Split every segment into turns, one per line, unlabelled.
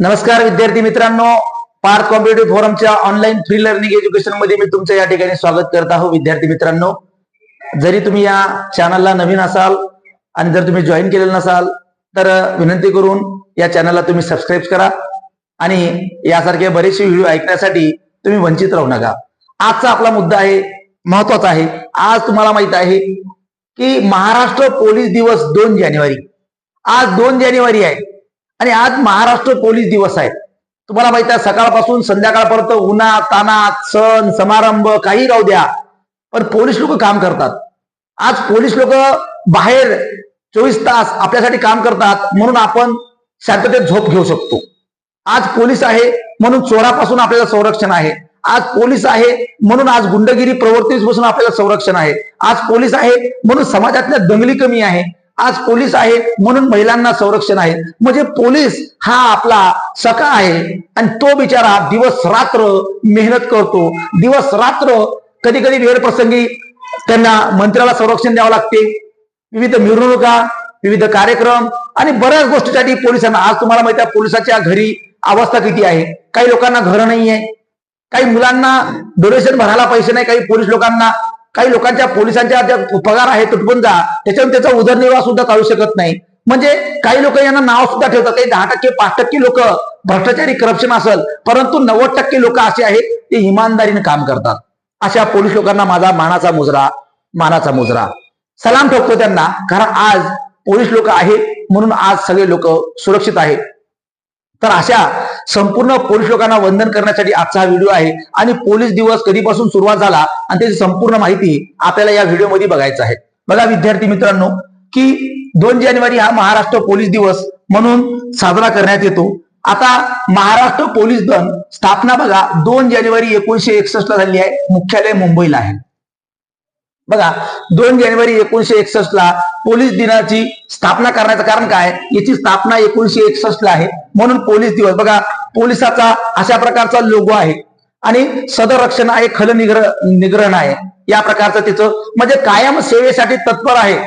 नमस्कार विद्यार्थी मित्रांनो पार्थ कॉम्पिटेटिव्ह फोरमच्या ऑनलाईन फ्री लर्निंग एज्युकेशनमध्ये मी तुमचं या ठिकाणी स्वागत करत आहो. विद्यार्थी मित्रांनो जरी तुम्ही या चॅनलला नवीन असाल आणि जर तुम्ही जॉईन केलेलं नसाल तर विनंती करून या चॅनलला तुम्ही सबस्क्राईब करा आणि यासारखे बरेचसे व्हिडिओ ऐकण्यासाठी तुम्ही वंचित राहू नका. आजचा आपला मुद्दा आहे महत्त्वाचा आहे. आज तुम्हाला माहीत आहे की महाराष्ट्र पोलीस दिवस दोन जानेवारी. आज दोन जानेवारी आहे. आणि आज महाराष्ट्र पोलीस दिवस आहे. तुम्हाला माहीत आहे सकाळपासून संध्याकाळपर्यंत उन्हा तानात सण समारंभ काही राहू द्या पण पोलीस लोक काम करतात. आज पोलीस लोक बाहेर चोवीस तास आपल्यासाठी काम करतात म्हणून आपण शांततेत झोप घेऊ शकतो. आज पोलीस आहे म्हणून चोरापासून आपल्याला संरक्षण आहे. आज पोलीस आहे म्हणून आज गुंडगिरी प्रवृत्तीपासून आपल्याला संरक्षण आहे. आज पोलीस आहे म्हणून समाजातल्या दंगली कमी आहे. आज पोलीस आहे म्हणून महिलांना संरक्षण आहे. म्हणजे पोलीस हा आपला सखा आहे आणि तो बिचारा दिवस रात्र मेहनत करतो. दिवस रात्र कधी कधी वेळ प्रसंगी त्यांना मंत्र्याला संरक्षण द्यावं लागते. विविध मिरवणुका विविध कार्यक्रम आणि बऱ्याच गोष्टीसाठी पोलिसांना आज तुम्हाला माहिती आहे पोलिसाच्या घरी अवस्था किती आहे. काही लोकांना घर नाही आहे काही मुलांना डोनेशन भरायला पैसे नाही. काही पोलीस लोकांना काही लोकांच्या पोलिसांच्या ज्या पगार आहे तुटपुंजा त्याच्यावर त्याचा उदरनिर्वाह सुद्धा चालू शकत नाही. म्हणजे काही लोक यांना नाव सुद्धा ठेवतात. काही दहा टक्के पाच टक्के लोक भ्रष्टाचारी करप्शन असेल परंतु नव्वद टक्के लोक असे आहेत ते इमानदारीने काम करतात. अशा पोलीस लोकांना माझा मानाचा मुजरा मानाचा मुजरा. सलाम ठोकतो त्यांना कारण आज पोलीस लोक आहेत म्हणून आज सगळे लोक सुरक्षित आहेत. तर अशा संपूर्ण पोलीस लोकांना वंदन करण्यासाठी आजचा हा व्हिडिओ आहे. आणि पोलीस दिवस कधीपासून सुरुवात झाला आणि त्याची संपूर्ण माहिती आपल्याला या व्हिडिओमध्ये बघायचं आहे. बघा विद्यार्थी मित्रांनो की दोन जानेवारी हा महाराष्ट्र पोलीस दिवस म्हणून साजरा करण्यात येतो. आता महाराष्ट्र पोलीस दल स्थापना बघा दोन जानेवारी एकोणीशे एकसष्ट ला झाली आहे. मुख्यालय मुंबईला आहे. बघा दोन जानेवारी एकोणीशे एकसष्ट ला पोलीस दिनाची स्थापना करण्याचं कारण काय? याची स्थापना एकोणीशे एकसष्ट ला आहे. म्हणून पोलीस दिवस. बघा पोलिसाचा अशा प्रकारचा लोगो आहे. आणि सदरक्षण आहे खल निग्रह निग्रहण आहे. या प्रकारचं तिचं म्हणजे कायम सेवेसाठी तत्पर आहे.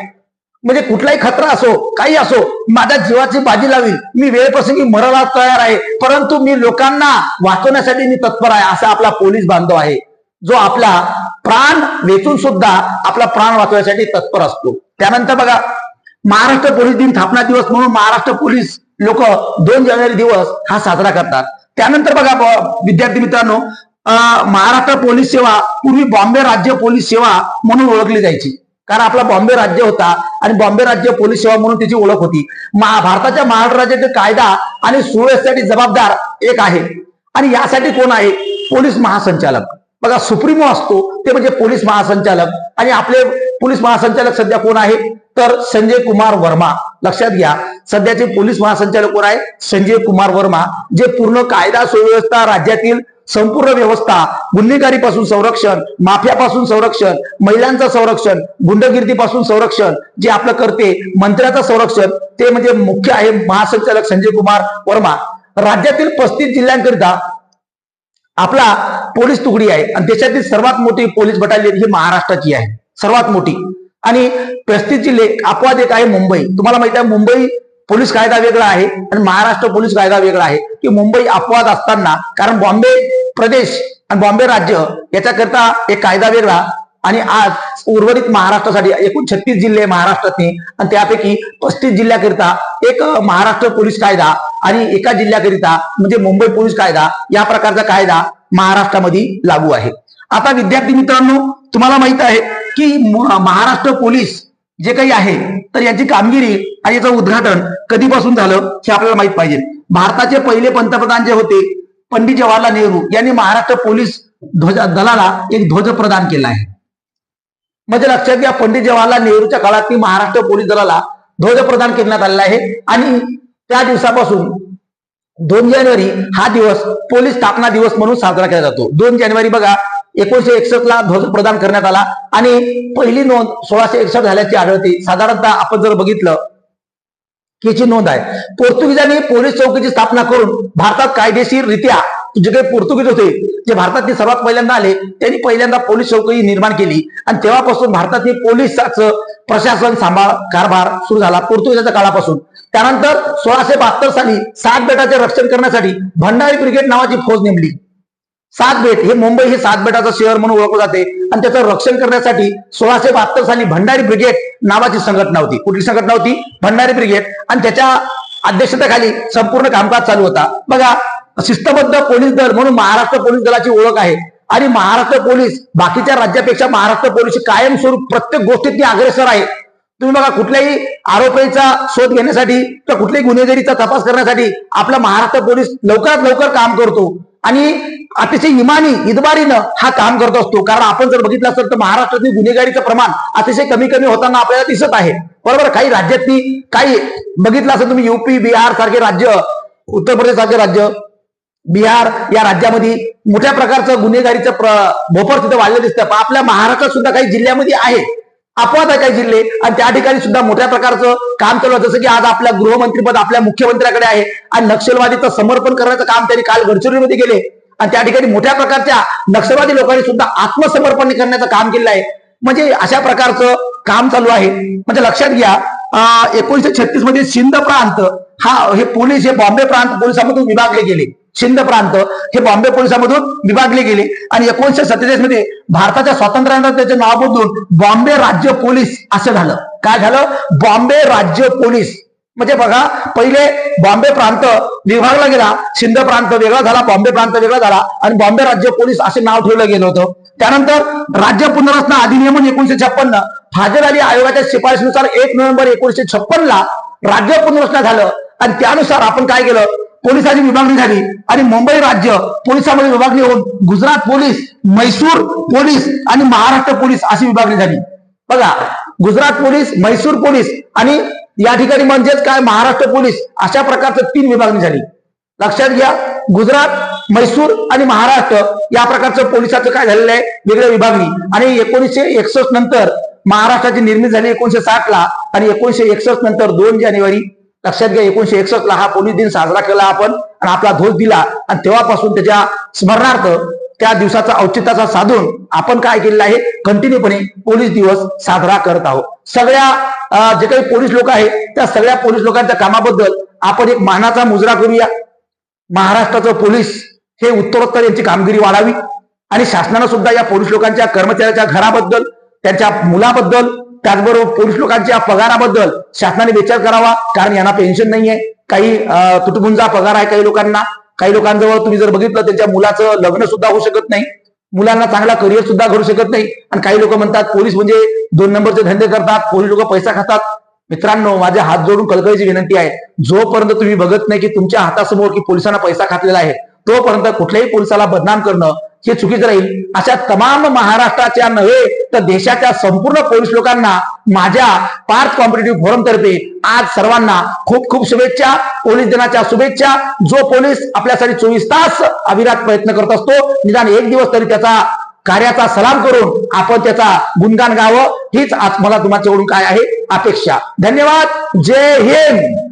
म्हणजे कुठलाही खतरा असो काही असो माझ्या जीवाची बाजी लावील मी वेळप्रसंगी मरायला तयार आहे. परंतु मी लोकांना वाचवण्यासाठी मी तत्पर आहे असा आपला पोलीस बांधव आहे. जो आपला प्राण वेचून सुद्धा आपला प्राण वाचवण्यासाठी तत्पर असतो. त्यानंतर बघा महाराष्ट्र पोलीस दिन स्थापना दिवस म्हणून महाराष्ट्र पोलीस लोक दोन जानेवारी दिवस हा साजरा करतात. त्यानंतर बघा विद्यार्थी मित्रांनो महाराष्ट्र पोलीस सेवा पूर्वी बॉम्बे राज्य पोलीस सेवा म्हणून ओळखली जायची. कारण आपला बॉम्बे राज्य होता आणि बॉम्बे राज्य पोलीस सेवा म्हणून त्याची ओळख होती. भारताच्या महाराष्ट्र राज्याचे कायदा आणि सुव्यवस्थेसाठी जबाबदार एक आहे. आणि यासाठी कोण आहे? पोलीस महासंचालक. बघा सुप्रीमो असतो ते म्हणजे पोलीस महासंचालक. आणि आपले पोलीस महासंचालक सध्या कोण आहे तर संजय कुमार वर्मा. लक्षात घ्या सध्याचे पोलीस महासंचालक कोण आहे संजय कुमार वर्मा जे पूर्ण कायदा सुव्यवस्था राज्यातील संपूर्ण व्यवस्था गुन्हेगारीपासून संरक्षण माफियापासून संरक्षण महिलांचं संरक्षण गुंडगिर्दीपासून संरक्षण जे आपलं करते मंत्र्याचं संरक्षण ते म्हणजे मुख्य आहे महासंचालक संजय कुमार वर्मा. राज्यातील पस्तीस जिल्ह्यांकरिता आपला पोलीस तुकडी आहे. आणि देशातील सर्वात मोठी पोलीस बटालियन ही महाराष्ट्राची आहे. सर्वात मोठी. आणि पस्तीस जिल्हे अपवाद एक आहे मुंबई. तुम्हाला माहिती आहे मुंबई पोलीस कायदा वेगळा आहे आणि महाराष्ट्र पोलीस कायदा वेगळा आहे. की मुंबई अपवाद असताना कारण बॉम्बे प्रदेश आणि बॉम्बे राज्य याच्याकरता एक कायदा वेगळा आणि आज उर्वरित महाराष्ट्रासाठी एकूण छत्तीस जिल्हे महाराष्ट्रातले आणि त्यापैकी पस्तीस जिल्ह्याकरिता एक महाराष्ट्र पोलीस कायदा आणि एका जिल्ह्याकरिता म्हणजे मुंबई पोलीस कायदा या प्रकारचा कायदा महाराष्ट्रामध्ये लागू आहे. आता विद्यार्थी मित्रांनो तुम्हाला माहीत आहे की महाराष्ट्र पोलीस जे काही आहे तर याची कामगिरी आणि याचं उद्घाटन कधीपासून झालं हे आपल्याला माहीत पाहिजे. भारताचे पहिले पंतप्रधान जे होते पंडित जवाहरलाल नेहरू यांनी महाराष्ट्र पोलीस ध्वज दलाला एक ध्वज प्रदान केला आहे. म्हणजे लक्षात घ्या पंडित जवाहरलाल नेहरूच्या काळात महाराष्ट्र पोलीस दलाला ध्वज प्रदान करण्यात आलेला आहे. आणि त्या दिवसापासून दोन जानेवारी हा दिवस पोलीस स्थापना दिवस म्हणून साजरा केला जातो. दोन जानेवारी बघा एकोणीशे एकसष्ट ला ध्वज प्रदान करण्यात आला आणि पहिली नोंद सोळाशे एकसष्ट झाल्याची आढळते. साधारणतः आपण जर बघितलं की याची नोंद आहे? पोर्तुगीजांनी पोलीस चौकीची स्थापना करून भारतात कायदेशीररित्या जे काही पोर्तुगीज होते जे भारतातले सर्वात पहिल्यांदा आले त्यांनी पहिल्यांदा पोलीस चौकी निर्माण केली आणि तेव्हापासून भारतातील पोलिसाचं प्रशासन सांभाळ कारभार सुरू झाला. पोर्तुगीजाच्या काळापासून. त्यानंतर सोळाशे बहात्तर साली सात बेटाचे रक्षण करण्यासाठी भंडारी ब्रिगेड नावाची फौज नेमली. सात बेट हे मुंबई हे सात बेटाचं शहर म्हणून ओळखलं जाते. आणि त्याचं रक्षण करण्यासाठी सोळाशे बहात्तर साली भंडारी ब्रिगेड नावाची संघटना होती. कुठली संघटना होती? भंडारी ब्रिगेड. आणि त्याच्या अध्यक्षतेखाली संपूर्ण कामकाज चालू होता. बघा शिस्तबद्ध पोलीस दल म्हणून महाराष्ट्र पोलीस दलाची ओळख आहे. आणि महाराष्ट्र पोलीस बाकीच्या राज्यापेक्षा महाराष्ट्र पोलीस कायमस्वरूप प्रत्येक गोष्टीत ती अग्रेसर आहे. तुम्ही बघा कुठल्याही आरोपीचा शोध घेण्यासाठी किंवा कुठल्याही गुन्हेगारीचा तपास करण्यासाठी आपला महाराष्ट्र पोलीस लवकरात लवकर काम करतो. आणि अतिशय इमानी इतबारीनं हा काम करत असतो. कारण आपण जर बघितलं असेल तर महाराष्ट्रातील गुन्हेगारीचं प्रमाण अतिशय कमी कमी होताना आपल्याला दिसत आहे. बरोबर? काही राज्यातली काही बघितलं असेल तुम्ही युपी बिहार सारखे राज्य उत्तर प्रदेश सारखे राज्य बिहार या राज्यामध्ये मोठ्या प्रकारचं गुन्हेगारीचं प्र- भोपर तिथं वाढलं दिसतं पण आपल्या महाराष्ट्रात सुद्धा काही जिल्ह्यामध्ये आहे. अपवाद आहे काही जिल्हे. आणि त्या ठिकाणी सुद्धा मोठ्या प्रकारचं काम चालू आहे. जसं की आज आपल्या गृहमंत्रीपद आपल्या मुख्यमंत्र्याकडे आहे. आणि नक्षलवादीचं समर्पण करण्याचं काम त्यांनी काल गडचिरोलीमध्ये केले आणि त्या ठिकाणी मोठ्या प्रकारच्या नक्षलवादी लोकांनी सुद्धा आत्मसमर्पण करण्याचं काम केलेलं आहे. म्हणजे अशा प्रकारचं काम चालू आहे. म्हणजे लक्षात घ्या एकोणीशे छत्तीसमध्ये सिंध प्रांत हा हे पोलीस हे बॉम्बे प्रांत पोलिसांमधून विभागले गेले. सिंध प्रांत हे बॉम्बे पोलिसांमधून विभागले गेले. आणि एकोणीशे सत्तेचाळीसमध्ये भारताच्या स्वातंत्र्यानंतर त्याचे नाव बदलून बॉम्बे राज्य पोलीस असं झालं. काय झालं? बॉम्बे राज्य पोलीस. म्हणजे बघा पहिले बॉम्बे प्रांत विभागला गेला सिंध प्रांत वेगळा झाला बॉम्बे प्रांत वेगळा झाला आणि बॉम्बे राज्य पोलीस असे नाव ठेवलं गेलं होतं. त्यानंतर राज्य पुनर्रचना अधिनियम एकोणीशे छप्पन्न फाजल अली आयोगाच्या शिफारशीनुसार एक नोव्हेंबर एकोणीशे छप्पन ला राज्य पुनर्रचना झालं. आणि त्यानुसार आपण काय केलं? पोलिसांची विभागणी झाली. आणि मुंबई राज्य पोलिसामध्ये विभागणी होऊन गुजरात पोलीस म्हैसूर पोलीस आणि महाराष्ट्र पोलीस अशी विभागणी झाली. बघा गुजरात पोलीस म्हैसूर पोलीस आणि या ठिकाणी म्हणजेच काय? महाराष्ट्र पोलीस अशा प्रकारचं तीन विभागणी झाली. लक्षात घ्या गुजरात म्हैसूर आणि महाराष्ट्र या प्रकारचं पोलिसाचं काय झालेलं आहे? वेगळ्या विभागणी. आणि एकोणीसशे एकसष्ट नंतर महाराष्ट्राची निर्मिती झाली एकोणीशे साठ ला आणि एकोणीशे एकसष्ट नंतर दोन जानेवारी लक्षात घ्या एकोणीशे एकसष्ट ला हा पोलीस दिन साजरा केला आपण आणि आपला ध्वज दिला आणि तेव्हापासून त्याच्या स्मरणार्थ त्या दिवसाचा औचित्याचा साधून आपण काय केलेलं आहे? कंटिन्यूपणे पोलीस दिवस साजरा करत आहोत. सगळ्या जे काही पोलीस लोक आहेत त्या सगळ्या पोलीस लोकांच्या कामाबद्दल आपण एक मानाचा मुजरा करूया. महाराष्ट्राचं पोलीस हे उत्तरोत्तर यांची कामगिरी वाढावी आणि शासनानं सुद्धा या पोलीस लोकांच्या कर्मचाऱ्याच्या घराबद्दल त्यांच्या मुलाबद्दल त्याचबरोबर पोलीस लोकांच्या पगाराबद्दल शासनाने विचार करावा कारण यांना पेन्शन नाहीये. काही अं, तुटपुंजा पगार आहे काही लोकांना. काही लोकांजवळ तुम्ही जर बघितलं त्यांच्या मुलाचं लग्न सुद्धा होऊ शकत नाही. मुलांना चांगला करिअर सुद्धा घडू शकत नाही. आणि काही लोक म्हणतात पोलीस म्हणजे दोन नंबरचे धंदे करतात पोलीस लोक पैसा खातात. मित्रांनो माझ्या हात जोडून कळकळीची विनंती आहे. जोपर्यंत तुम्ही बघत नाही की तुमच्या हातासमोर की पोलिसांना पैसा खातलेला आहे तोपर्यंत कुठल्याही पोलिसाला बदनाम करणं हे चुकीचं राहील. अशा तमाम महाराष्ट्राच्या नव्हे तर देशाच्या संपूर्ण पोलीस लोकांना माझ्या पार्थ कॉम्पिटेटिव्ह फोरम तर्फे आज सर्वांना खूप खूप शुभेच्छा. पोलीस दिनाच्या शुभेच्छा. जो पोलीस आपल्यासाठी चोवीस तास अविरात प्रयत्न करत असतो निदान एक दिवस तरी त्याचा कार्याचा सलाम करून आपण त्याचा गुणगान गावं. हीच आज मला तुमच्याकडून काय आहे? अपेक्षा. धन्यवाद. जय हिंद.